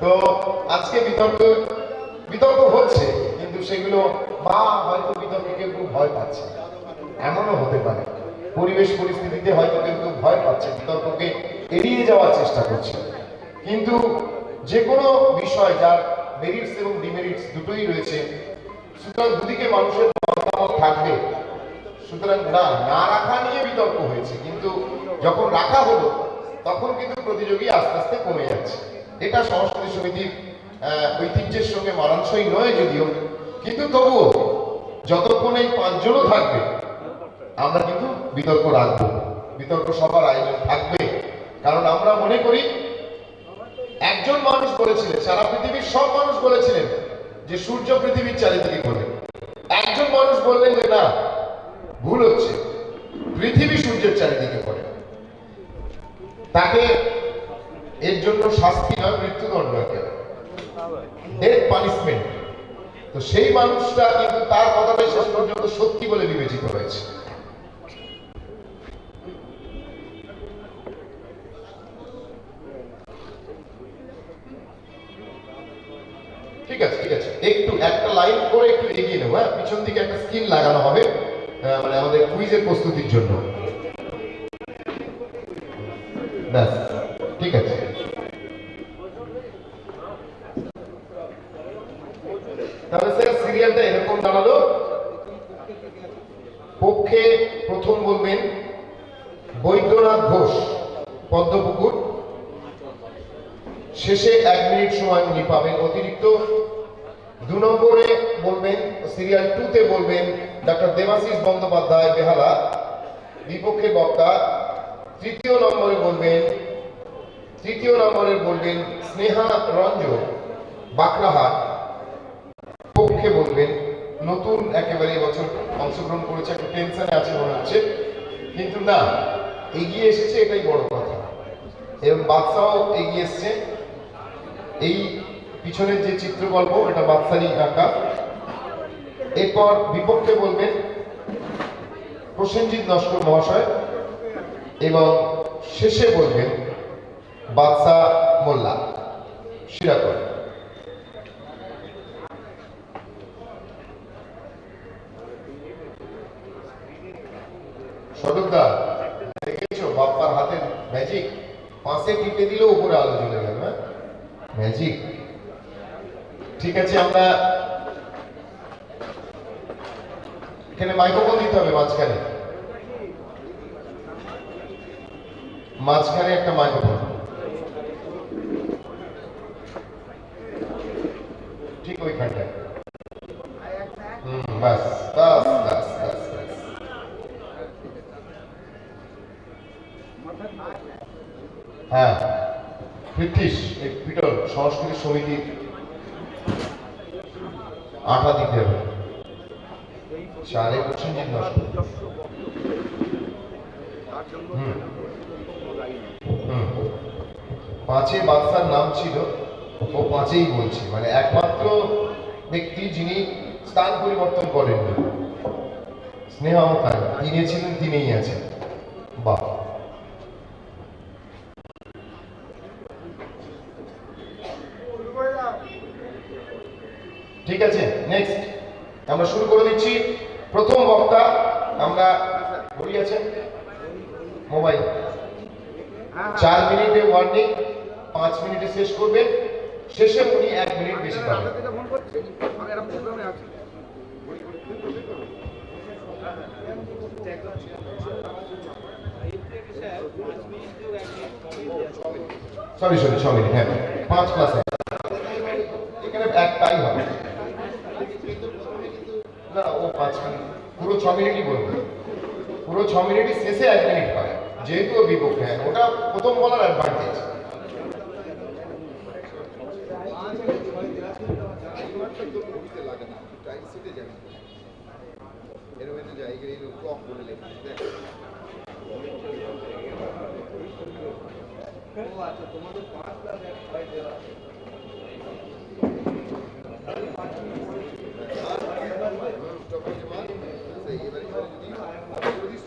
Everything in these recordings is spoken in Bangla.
তো আজকে বিতর্ক বিতর্ক হচ্ছে, কিন্তু সেগুলো বা হয়তো বিতর্কে কেউ খুব ভয় পাচ্ছে। এমনও হতে পারে। পরিবেশ পরিস্থিতিতে হয়তো কেউ ভয় পাচ্ছে, বিতর্ককে এড়িয়ে যাওয়ার চেষ্টা করছে। কিন্তু যে কোনো বিষয় যার মেরিটস এবং ডিমেরিটস দুটোই রয়েছে, সুতরাং দুদিকে মানুষের মতামত থাকবে। সুতরাং না না রাখা নিয়ে বিতর্ক হয়েছে, কিন্তু যখন রাখা হলো তখন কিন্তু প্রতিযোগী আস্তে আস্তে কমে যাচ্ছে। এটা সংস্কৃতি সমিতির ঐতিহ্যের সঙ্গে মানানসই নয় যদিও। কিন্তু তবুও যতক্ষণ এই পাঁচজনও থাকবে, আমরা কিন্তু বিতর্ক রাখব। বিতর্ক সবার আয়োজন থাকবে। কারণ আমরা মনে করি, একজন মানুষ বলেছিলেন, সারা পৃথিবীর সব মানুষ বলেছিলেন যে সূর্য পৃথিবীর চারিদিকে ঘোরে। একজন মানুষ বললেন যে না, ভুল হচ্ছে। পৃথিবী সূর্যের চারিদিকে ঘোরে। তাকে এর জন্য শাস্তি নয় মৃত্যুদণ্ড ডেথ পানিশমেন্ট তো সেই মানুষটা কিন্তু তার কথাটাই শেষ পর্যন্ত সত্যি বলে বিবেচিত হয়েছে। ঠিক আছে ঠিক আছে। একটু, একটা লাইন করে একটু এগিয়ে নেব হ্যাঁ? পিছন দিকে একটা স্ক্রিন লাগানো হবে মানে আমাদের কুইজের প্রস্তুতির জন্য। ব্যাস, ঠিক আছে। তাহলে স্যার সিরিয়ালটা এরকম দাঁড়াল। পক্ষে প্রথম বলবেন বৈদ্যনাথ ঘোষ, পদ্মপুকুর। শেষে এক মিনিট সময় উনি পাবেন অতিরিক্ত। দু নম্বরে বলবেন সিরিয়াল টুতে বলবেন ডক্টর দেবাশিস বন্দ্যোপাধ্যায় বেহালা, বিপক্ষে বক্তা। তৃতীয় নম্বরে বলবেন তৃতীয় নম্বরে বলবেন স্নেহা রঞ্জন বাকরাহাট পক্ষে বলবেন, নতুন একেবারে এবছর অংশগ্রহণ করেছে, একটা টেনশনে আছে মনে হচ্ছে। কিন্তু না, এগিয়ে এসেছে, এটাই বড় কথা। এবং বাদশাও এগিয়ে এসছে। এই পিছনের যে চিত্রকল্প, এটা বাদশারি আঁকা। এরপর বিপক্ষে বলবেন, প্রসেনজিৎ নস্কর মহাশয় এবং শেষে বলবেন বাদশাহ মোল্লা শিরাকর সদকদা দেখেছ, বাপ্পার হাতের ম্যাজিক পাশে টিপে দিলে উপরে আলো জ্বলে গেল হ্যাঁ? ম্যাজিক ঠিক আছে, আমরা এখানে মাইক্রোফোন দিতে হবে মাঝখানে। মাঝখানে একটা মাইক্রোফোন। ঠিক ওইখানটায়। হুম হ্যাঁ পৃথিস এই পিটল সংস্কৃতি সমিতির আঠা দিতে হবে। পাঁচে বাদশার নাম ছিল, ও পাঁচেই বলছে। মানে একমাত্র ব্যক্তি যিনি স্থান পরিবর্তন করেননি। স্নেহা তাই তিনি ছিলেন, তিনিই আছেন। বাহ। ঠিক আছে নেক্সট আমরা শুরু করে দিচ্ছি। প্রথম বক্তা আমরা ঘড়ি মোবাইল। চার মিনিটে ওয়ার্নিং পাঁচ মিনিটে শেষ করবেন। শেষে উনি এক মিনিট বেশি পাবেন। সরি সরি ছ মিনিট হ্যাঁ পাঁচ ক্লাসে এখানে একটাই হবে। না, ও পাঁচ মিনিট, পুরো ছ মিনিটই বলবে। পুরো ছ মিনিটই শেষে এক মিনিট পাবে। যেহেতু ও বিপক্ষে হ্যাঁ ওটা প্রথম বলার অ্যাডভান্টেজ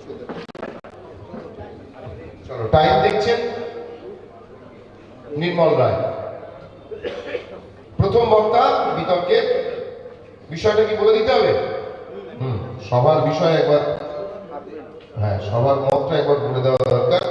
চলো টাইম দেখছেন? নির্মল রায়। প্রথম বক্তা বিতর্কের বিষয়টা কি বলে দিতে হবে? সবার বিষয় একবার হ্যাঁ সবার মতটা একবার বলে দেওয়া দরকার।